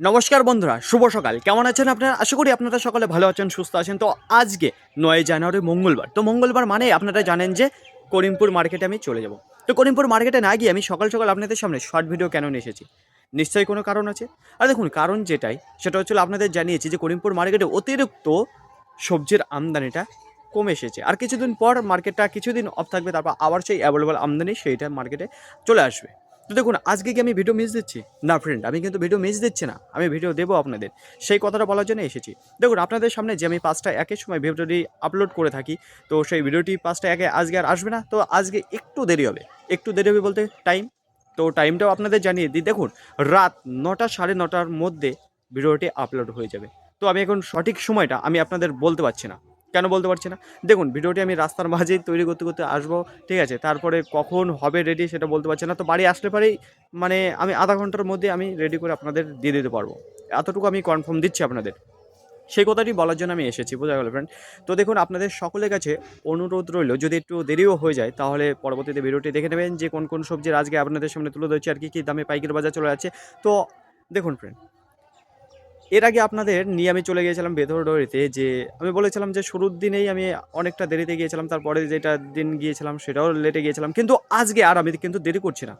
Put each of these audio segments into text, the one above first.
নমস্কার বন্ধুরা, শুভ সকাল। কেমন আছেন আপনারা? আশা করি আপনারা সকলে ভালো আছেন, সুস্থ আছেন। তো আজকে নয় জানুয়ারি, মঙ্গলবার। তো মঙ্গলবার মানে আপনারা জানেন যে করিমপুর মার্কেটে আমি চলে যাব। তো করিমপুর মার্কেটে না গিয়ে আমি সকাল সকাল আপনাদের সামনে শর্ট ভিডিও কেন নিয়ে এসেছি? নিশ্চয়ই কোনো কারণ আছে? আর দেখুন, কারণ যেটাই, সেটা হচ্ছিল আপনাদের জানিয়েছি যে করিমপুর মার্কেটে অতিরিক্ত সবজির আমদানিটা কমে এসেছে। আর কিছুদিন পর মার্কেটটা কিছুদিন অফ থাকবে, তারপর আবার সেই অ্যাভেলেবল আমদানি সেইটা মার্কেটে চলে আসবে। তো দেখুন, আজকে কি আমি ভিডিও মিস দিচ্ছি? না ফ্রেন্ড আমি কিন্তু ভিডিও মিস দিচ্ছি না। আমি ভিডিও দেবো আপনাদের। সেই কথাটা বলার জন্য এসেছি। দেখুন, আপনাদের সামনে যে আমি পাঁচটা একের সময় ভিডিওটি আপলোড করে থাকি, তো সেই ভিডিওটি পাঁচটা একে আজকে আর আসবে না। তো আজকে একটু দেরি হবে। একটু দেরি হবে বলতে টাইম তো টাইমটাও আপনাদের জানিয়ে দিই। দেখুন, রাত নটা সাড়ে নটার মধ্যে ভিডিওটি আপলোড হয়ে যাবে। তো আমি এখন সঠিক সময়টা আমি আপনাদের বলতে পারছি না। কেন বলতে পারছি না? দেখুন, ভিডিওটি আমি রাস্তার মাঝেই তৈরি করতে করতে আসব, ঠিক আছে? তারপরে কখন হবে রেডি সেটা বলতে পারছি না, তো বাড়ি আসলে পরেই মানে আমি আধা ঘণ্টার মধ্যে আমি রেডি করে আপনাদের দিয়ে দিতে পারব। এতটুকু আমি কনফার্ম দিচ্ছি আপনাদের। সেই কথাটি বলার জন্য আমি এসেছি, বোঝা গেল ফ্রেন্ড তো দেখুন, আপনাদের সকলের কাছে অনুরোধ রইল, যদি একটু দেরিও হয়ে যায়, তাহলে পরবর্তীতে ভিডিওটি দেখে নেবেন যে কোন কোন সবজির আজকে আপনাদের সামনে তুলে ধরছি আর কি, কী দামে পাইকারি বাজার চলে যাচ্ছে। তো দেখুন ফ্রেন্ড এর আগে আপনাদের নিয়ে আমি চলে গিয়েছিলাম বেথরডরিতে যে আমি বলেছিলাম যে শুরুর দিনেই আমি অনেকটা দেরিতে গিয়েছিলাম, তারপরে যেটা দিন গিয়েছিলাম সেটাও লেটে গিয়েছিলাম। কিন্তু আজকে আর আমি কিন্তু দেরি করছি না।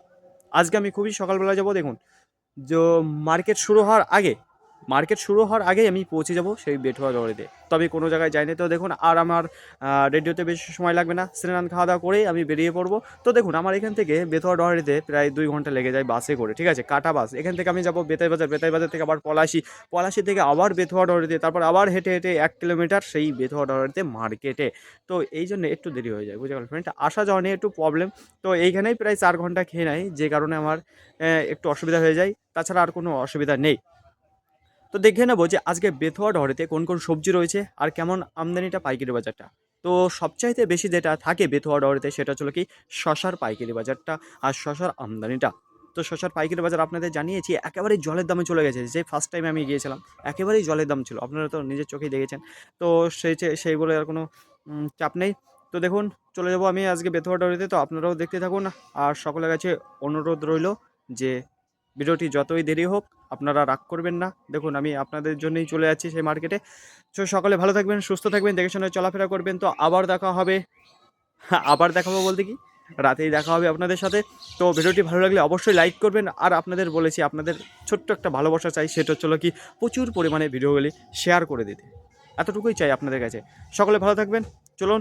আজকে আমি খুবই সকালবেলা যাব, দেখুন। যে মার্কেট শুরু হওয়ার আগে মার্কেট শুরু হওয়ার আগেই আমি পৌঁছে যাব সেই বেঠুয়া দৌড়িতে তবে কোনো জায়গায় যাইনি তো দেখুন, আর আমার রেডিওতে বেশি সময় লাগবে না। স্নান খাওয়া দাওয়া করেই আমি বেরিয়ে পড়ব। তো দেখুন, আমার এখান থেকে বেথুয়া ডহরিতে প্রায় দুই ঘণ্টা লেগে যায় বাসে করে, ঠিক আছে? কাটা বাস। এখান থেকে আমি যাব বেতাই বাজার। বেতাই বাজার থেকে আবার পলাশি। পলাশি থেকে আবার বেথুয়া ডহরিতে তারপর আবার হেঁটে হেঁটে এক কিলোমিটার সেই বেথুয়া ডহরিতে মার্কেটে। তো এই জন্য একটু দেরি হয়ে যায়, বুঝতে পারলেন? ফ্রেন্ড আসা যাওয়া নিয়ে একটু প্রবলেম তো এইখানেই প্রায় চার ঘণ্টা খেয়ে নেয়, যে কারণে আমার একটু অসুবিধা হয়ে যায়। তাছাড়া আর কোনো অসুবিধা নেই। তো দেখে নেব যে আজকে বেথুয়া ডহরেতে কোন কোন সবজি রয়েছে আর কেমন আমদানিটা পাইকারি বাজারটা। তো সবচাইতে বেশি যেটা থাকে বেথুয়া ডহরেতে সেটা হলো কি শশার পাইকারি বাজারটা আর শশার আমদানিটা। তো শশার পাইকারি বাজার আপনাদের জানিয়েছি, একেবারেই জলের দামে চলে গেছে। যে ফার্স্ট টাইম আমি গিয়েছিলাম, একেবারেই জলের দাম ছিল। আপনারা তো নিজের চোখেই দেখেছেন। তো সেই সেই বলে আর কোনো চাপ নেই। তো দেখুন, চলে যাব আমি আজকে বেথুয়া ডহরিতে। তো আপনারাও দেখতে থাকুন। আর সকলের কাছে অনুরোধ রইল যে ভিডিওটি যতই দেরি হোক আপনারা রাগ করবেন না। দেখুন, আমি আপনাদের জন্যই চলে যাচ্ছি সেই মার্কেটে। তো সকলে ভালো থাকবেন, সুস্থ থাকবেন, দেখে শুনে চলাফেরা করবেন। তো আবার দেখা হবে। আবার দেখাবো বলতে কি? রাতেই দেখা হবে আপনাদের সাথে। তো ভিডিওটি ভালো লাগলে অবশ্যই লাইক করবেন। আর আপনাদের বলেছি, আপনাদের ছোট্ট একটা ভালোবাসা চাই, সেটা হচ্ছিল কি, প্রচুর পরিমাণে ভিডিওগুলি শেয়ার করে দিতে। এতটুকুই চাই আপনাদের কাছে। সকলে ভালো থাকবেন। চলুন